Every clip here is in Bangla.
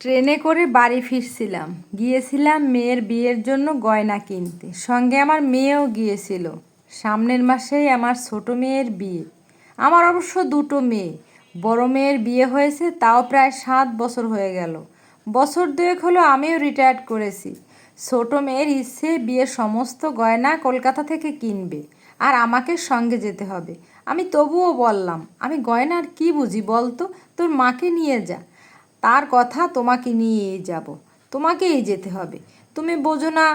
ট্রেনে করে বাড়ি ফিরছিলাম। গিয়েছিলাম মেয়ের বিয়ের জন্য গয়না কিনতে। সঙ্গে আমার মেয়েও গিয়েছিল। সামনের মাসেই আমার ছোট মেয়ের বিয়ে। আমার অবশ্য দুটো মেয়ে। বড় মেয়ের বিয়ে হয়েছে, তাও প্রায় সাত বছর হয়ে গেল। বছর দুয়েক হলো আমিও রিটায়ার্ড করেছি। ছোট মেয়ের ইচ্ছে বিয়ের সমস্ত গয়না কলকাতা থেকে কিনবে আর আমাকে সঙ্গে যেতে হবে। আমি তবুও বললাম, আমি গয়নার কি বুঝি বলতো? তোর মাকে নিয়ে যা। তার কথা তোমাকে নিয়েই যাব। তোমাকেই যেতে হবে। তুমি বোঝো না,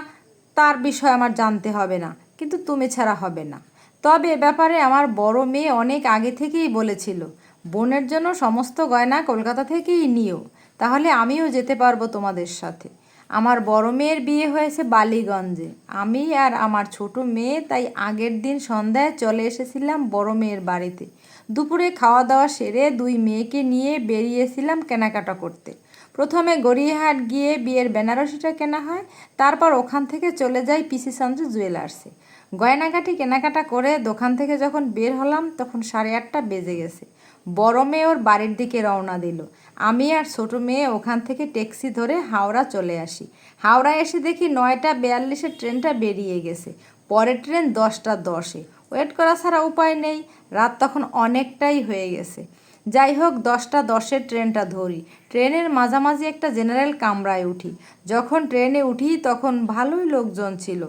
তার বিষয় আমার জানতে হবে না, কিন্তু তুমি ছাড়া হবে না। তবে এ ব্যাপারে আমার বড় মেয়ে অনেক আগে থেকেই বলেছিল, বোনের জন্য সমস্ত গয়না কলকাতা থেকেই নিও, তাহলে আমিও যেতে পারব তোমাদের সাথে। আমার বড় মেয়ের বিয়ে হয়েছে বালিগঞ্জে। আমি আর আমার ছোট মেয়ে তাই আগের দিন সন্ধ্যায় চলে এসেছিলাম বড় মেয়ের বাড়িতে। দুপুরে খাওয়া দাওয়া সেরে দুই মেয়েকে নিয়ে বেরিয়েছিলাম কেনাকাটা করতে। প্রথমে গড়িয়াহাট গিয়ে বিয়ের বেনারসিটা কেনা হয়, তারপর ওখান থেকে চলে যাই পিসি চন্দ্র জুয়েলার্সে গয়নাঘাটি কেনাকাটা করে দোকান থেকে যখন বের হলাম, তখন সাড়ে আটটা বেজে গেছে। বড় মেয়ে ওর বাড়ির দিকে রওনা দিল। আমি আর ছোট মেয়ে ওখান থেকে ট্যাক্সি ধরে হাওড়া চলে আসি। হাওড়া এসে দেখি নয়টা বিয়াল্লিশের ট্রেনটা বেরিয়ে গেছে। পরের ট্রেন দশটা দশে। ওয়েট করা ছাড়া উপায় নেই, রাত তখন অনেকটাই হয়ে গেছে। যাই হোক, দশটা দশের ট্রেনটা ধরি। ট্রেনের মাঝামাঝি একটা জেনারেল কামরায় উঠি। যখন ট্রেনে উঠি, তখন ভালোই লোকজন ছিল।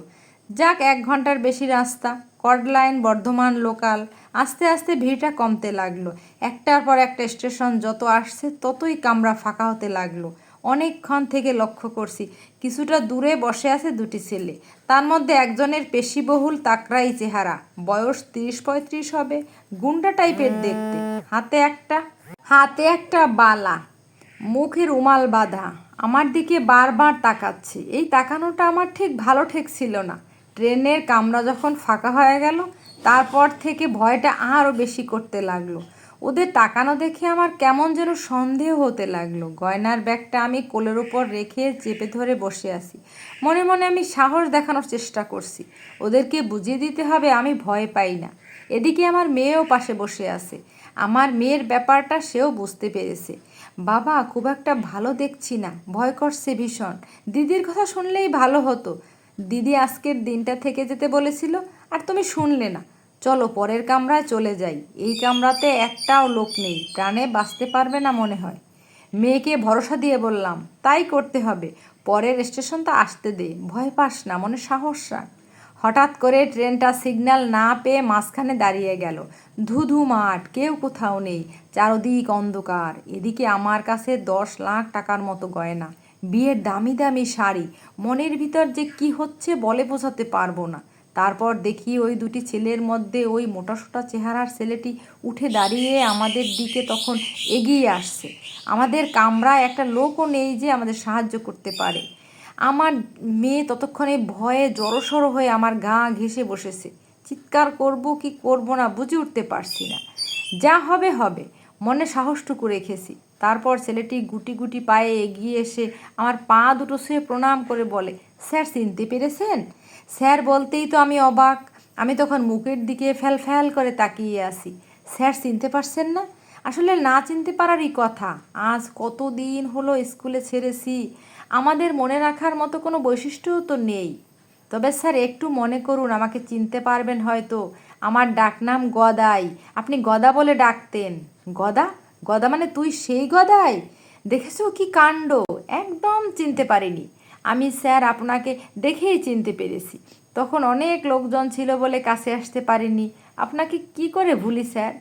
যাক, এক ঘণ্টার বেশি রাস্তা। Chord line, Bardhaman local. আস্তে আস্তে ভিড়টা কমতে লাগল। একটার পর একটা স্টেশন যত আসছে, ততই কামরা ফাঁকা হতে লাগল। অনেকক্ষণ থেকে লক্ষ্য করছি। কিছুটা দূরে বসে আছে দুটি ছেলে। তার মধ্যে একজনের পেশিবহুল তাকরাই চেহারা। বয়স তিরিশ পঁয়ত্রিশ হবে। গুন্ডা টাইপের দেখতে। হাতে একটা হাতে একটা বালা। মুখে রুমাল বাঁধা। আমার দিকে বারবার তাকাচ্ছে। এই তাকানোটা আমার ঠিক ভালো ঠেকছিল না। ট্রেনের কামরা যখন ফাঁকা হয়ে গেল, তারপর থেকে ভয়টা আরও বেশি করতে লাগল। ওদের তাকানো দেখে আমার কেমন যেন সন্দেহ হতে লাগল। গয়নার ব্যাগটা আমি কোলের উপর রেখে চেপে ধরে বসে আছি। মনে মনে আমি সাহস দেখানোর চেষ্টা করছি। ওদেরকে বুঝিয়ে দিতে হবে আমি ভয় পাই না। এদিকে আমার মেয়েও পাশে বসে আছে। আমার মেয়ের ব্যাপারটা সেও বুঝতে পেরেছে। বাবা, খুব একটা ভালো দেখছি না। ভয় করছে ভীষণ। দিদির কথা শুনলেই ভালো হতো। দিদি আজকের দিনটা থেকে যেতে বলেছিল, আর তুমি শুনলে না। চলো পরের কামরায় চলে যাই। এই কামরাতে একটাও লোক নেই। প্রাণে বাঁচতে পারবে না মনে হয়। মেয়েকে ভরসা দিয়ে বললাম, তাই করতে হবে। পরের স্টেশনটা আসতে দে। ভয় পাস না, মনে সাহস রাখ। হঠাৎ করে ট্রেনটা সিগন্যাল না পেয়ে মাঝখানে দাঁড়িয়ে গেল। ধুধু মাঠ, কেউ কোথাও নেই। চারদিক অন্ধকার। এদিকে আমার কাছে দশ লাখ টাকার মতো গয়না। বিয়ের দামি দামি শাড়ি। মনের ভিতর যে কি হচ্ছে বলে বোঝাতে পারব না। তারপর দেখি ওই দুটি ছেলের মধ্যে ওই মোটাসোটা চেহারার ছেলেটি উঠে দাঁড়িয়ে আমাদের দিকে তখন এগিয়ে আসছে। আমাদের কামরায় একটা লোকও নেই যে আমাদের সাহায্য করতে পারে। আমার মেয়ে ততক্ষণে ভয়ে জড়সড় হয়ে আমার গা ঘেঁষে বসেছে। চিৎকার করব কি করব না বুঝে উঠতে পারছি না। যা হবে হবে। মনে সাহসটুকু রেখেছি। তারপর ছেলেটি গুটি গুটি পায়ে এগিয়ে এসে আমার পা দুটো শুয়ে প্রণাম করে বলে, স্যার, চিনতে পেরেছেন? স্যার বলতেই তো আমি অবাক। আমি তখন মুখের দিকে ফ্যাল ফ্যাল করে তাকিয়ে আসি স্যার চিনতে পারছেন না? আসলে না চিনতে পারারই কথা। আজ কতদিন হলো স্কুলে ছেড়েছি। আমাদের মনে রাখার মতো কোনো বৈশিষ্ট্যও তো নেই। তবে স্যার, একটু মনে করুন, আমাকে চিনতে পারবেন হয়তো। আমার ডাকনাম গদাই। আপনি গদা বলে ডাকতেন। গদা? গদা মানে তুই সেই গদাই? দেখেছ কি কাণ্ড? একদম চিনতে পারিনি। আমি স্যার আপনাকে দেখেই চিনতে পেরেছি। তখন অনেক লোকজন ছিল বলে কাছে আসতে পারিনি। আপনাকে কি করে ভুলি, স্যার?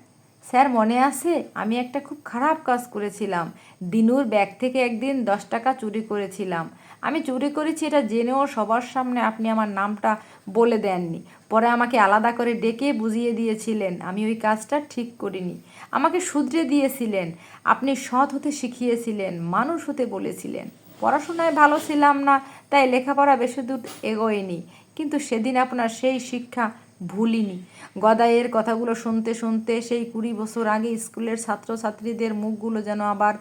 স্যার, মনে আছে? আমি একটা খুব খারাপ কাজ করেছিলাম। দিনুর ব্যাগ থেকে একদিন দশ টাকা চুরি করেছিলাম। আমি চুরি করেছি এটা জেনেও সবার সামনে আপনি আমার নামটা বলে দেননি। পরে আমাকে আলাদা করে ডেকে বুঝিয়ে দিয়েছিলেন। আমি ওই কাজটা ঠিক করিনি। আমাকে শুধরে দিয়েছিলেন। আপনি সৎ হতে শিখিয়েছিলেন, মানুষ হতে বলেছিলেন। পড়াশোনায় ভালো ছিলাম না, তাই লেখাপড়া বেশি দূর এগোয়নি। কিন্তু সেদিন আপনার সেই শিক্ষা ভুলিনি। গদাইয়ের কথাগুলো শুনতে শুনতে সেই কুড়ি বছর আগে স্কুলের ছাত্রছাত্রীদের মুখগুলো যেন আবার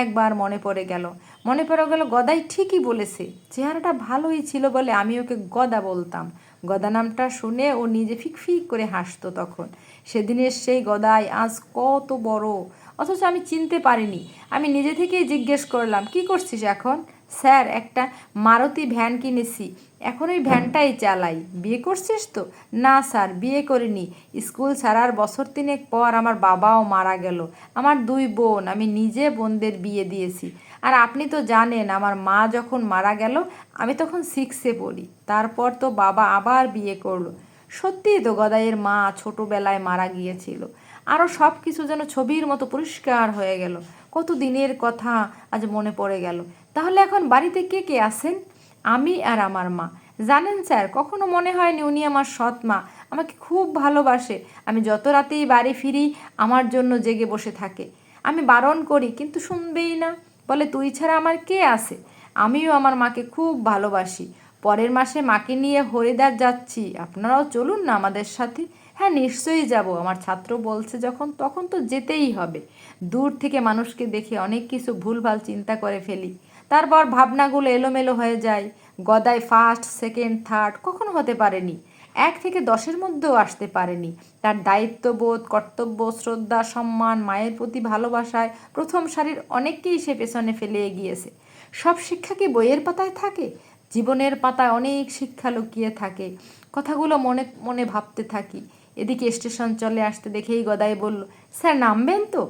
একবার মনে পড়ে গেল। মনে পড়ে গেল, গদাই ঠিকই বলেছে, চেহারাটা ভালোই ছিল বলে আমি ওকে গদা বলতাম। গদা নামটা শুনে ও নিজে ফিকফিক ফিক করে হাসতো তখন। সেদিনের সেই গদাই আজ কত বড়। অথচ আমি চিনতে পারিনি। আমি নিজে থেকেই জিজ্ঞেস করলাম, কি করছিস এখন? স্যার, একটা মারুতি ভ্যান কিনেছি। এখন ওই ভ্যানটাই চালাই। বিয়ে করছিস তো? না স্যার, বিয়ে করিনি। স্কুল ছাড়ার বছর তিনেক পর আমার বাবাও মারা গেল। আমার দুই বোন, আমি নিজে বোনদের বিয়ে দিয়েছি। আর আপনি তো জানেন, আমার মা যখন মারা গেল, আমি তখন সিক্সে পড়ি। তারপর তো বাবা আবার বিয়ে করল। সত্যিই তো গদাইয়ের মা ছোটোবেলায় মারা গিয়েছিল। আরও সব কিছু যেন ছবির মতো পরিষ্কার হয়ে গেল। কত দিনের কথা আজ মনে পড়ে গেল। তাহলে এখন বাড়িতে কে কে আছেন? আমি আর আমার মা। জানেন স্যার, কখনো মনে হয়নি উনি আমার সৎ মা। আমাকে খুব ভালোবাসে। আমি যত রাতেই বাড়ি ফিরি, আমার জন্য জেগে বসে থাকে। আমি বারণ করি, কিন্তু শুনবেই না। বলে, তুই ছাড়া আমার কে আছে? আমিও আমার মাকে খুব ভালোবাসি। পরের মাসে মাকে নিয়ে হরিদ্বার যাচ্ছি। আপনারাও চলুন না আমাদের সাথে। হ্যাঁ নিশ্চয়ই যাব। আমার ছাত্র বলছে যখন, তখন তো যেতেই হবে। দূর থেকে মানুষকে দেখে অনেক কিছু ভুলভাল চিন্তা করে ফেলি। তারপর ভাবনাগুলো এলোমেলো হয়ে যায়। গদায় ফার্স্ট সেকেন্ড থার্ড কখনো হতে পারেনি। এক থেকে দশের মধ্যেও আসতে পারেনি। তার দায়িত্ববোধ, কর্তব্য, শ্রদ্ধা, সম্মান, মায়ের প্রতি ভালোবাসায় প্রথম সারির অনেককেই সে পেছনে ফেলে এগিয়েছে। সব শিক্ষা কি বইয়ের পাতায় থাকে? জীবনের পাতায় অনেক শিক্ষা লুকিয়ে থাকে। কথাগুলো মনে মনে ভাবতে থাকি। এদিকে স্টেশন চলে আসতে দেখেই গদাই বলল, স্যার, নামবেন তো?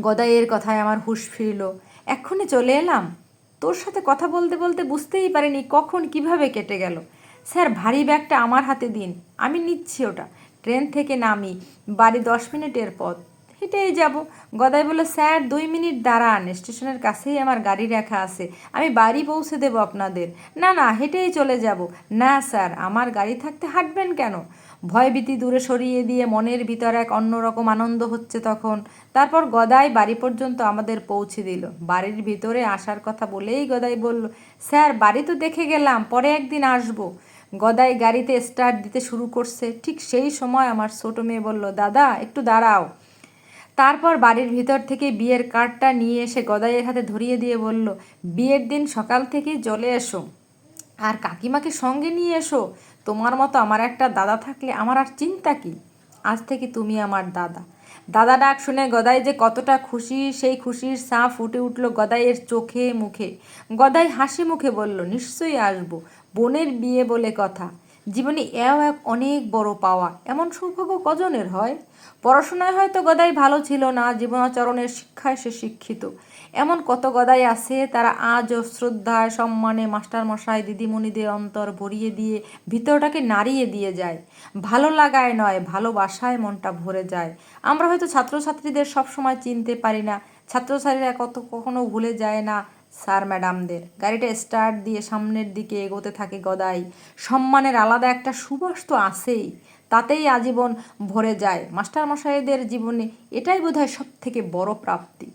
গদাইয়ের কথায় আমার হুঁশ ফিরল। এক্ষুনি চলে এলাম। তোর সাথে কথা বলতে বলতে বুঝতেই পারিনি কখন কীভাবে কেটে গেল। স্যার, ভারী ব্যাগটা আমার হাতে দিন। আমি নিচ্ছি ওটা। ট্রেন থেকে নামি, বাড়ি দশ মিনিটের পথ। হেঁটেই যাব। গদাই বলল, স্যার, দুই মিনিট দাঁড়ান। স্টেশনের কাছেই আমার গাড়ি রাখা আছে। আমি বাড়ি পৌঁছে দেবো আপনাদের। না না, হেঁটেই চলে যাব। না, স্যার, আমার গাড়ি থাকতে হাঁটবেন কেন? ভয়ভীতি দূরে সরিয়ে দিয়ে মনের ভিতর এক অন্যরকম আনন্দ হচ্ছে তখন। তারপর গদাই বাড়ি পর্যন্ত আমাদের পৌঁছে দিল। বাড়ির ভিতরে আসার কথা বলেই গদাই বলল, স্যার, বাড়ি তো দেখে গেলাম, পরে একদিন আসব। গদাই গাড়িতে স্টার্ট দিতে শুরু করছে। ঠিক সেই সময় আমার ছোটো মেয়ে বলল, দাদা, একটু দাঁড়াও। তারপর বাড়ির ভিতর থেকে বিয়ের কার্ডটা নিয়ে এসে গদাইয়ের হাতে ধরিয়ে দিয়ে বলল, বিয়ের দিন সকাল থেকেই চলে এসো। আর কাকিমাকে সঙ্গে নিয়ে এসো। তোমার মতো আমার একটা দাদা থাকলে আমার আর চিন্তা কি? আজ থেকে তুমি আমার দাদা। দাদা ডাক শুনে গদাই যে কতটা খুশি, সেই খুশির সা ফুটে উঠল গদাইয়ের চোখে মুখে। গদাই হাসি মুখে বলল, নিশ্চয়ই আসব। বোনের বিয়ে বলে কথা। জীবনে এও এক অনেক বড় পাওয়া। এমন সৌভাগ্য কজনের হয়? পড়াশোনায় হয়তো গদাই ভালো ছিল না, জীবনাচরণের শিক্ষায় সে শিক্ষিত। এমন কত গদাই আছে, তারা আজও শ্রদ্ধায়, সম্মানে মাস্টারমশাই, দিদিমণিদের অন্তর ভরিয়ে দিয়ে ভিতরটাকে নাড়িয়ে দিয়ে যায়। ভালো লাগায় নয় ভালোবাসায় মনটা ভরে যায়। আমরা হয়তো ছাত্রছাত্রীদের সবসময় চিনতে পারি না, ছাত্রছাত্রীরা কত কখনো ভুলে যায় না স্যার ম্যাডামদের। গাড়িটা স্টার্ট দিয়ে সামনের দিকে এগোতে থাকে গদাই। সম্মানের আলাদা একটা সুবাস তো আসেই তাতেই আজীবন ভরে যায়। মাস্টারমশাইদের জীবনে এটাই বোধহয় সব থেকে বড় প্রাপ্তি।